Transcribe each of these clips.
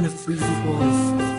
want a free wolf.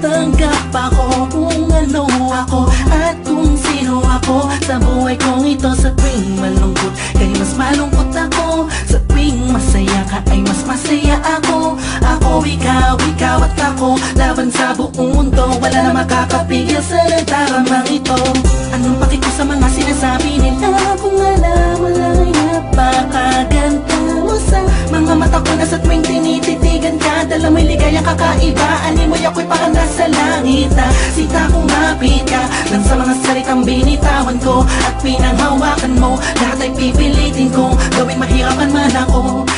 Tanggap ako kung ano ako At kung sino ako. Sa buhay kong ito Sa tuwing malungkot kay mas malungkot ako. Sa tuwing masaya ka ay mas masaya ako. Ako, ikaw, ikaw at ako Laban sa buong mundo. Wala na makakapigil sa nagdaramang ito. Anong paki ko sa mga sinasabi nila? Kung alam mo lang napakaganda mo sa Mga mata ko na sa tuwing tinititigan ka. Dala mo'y ligayang kakaiba. Animoy ako'y parang na Sita kong mapit ka Lang sa mga salitang binitawan ko At pinanghawakan mo Lahat ay pipilitin kong Gawing mahirapan man ako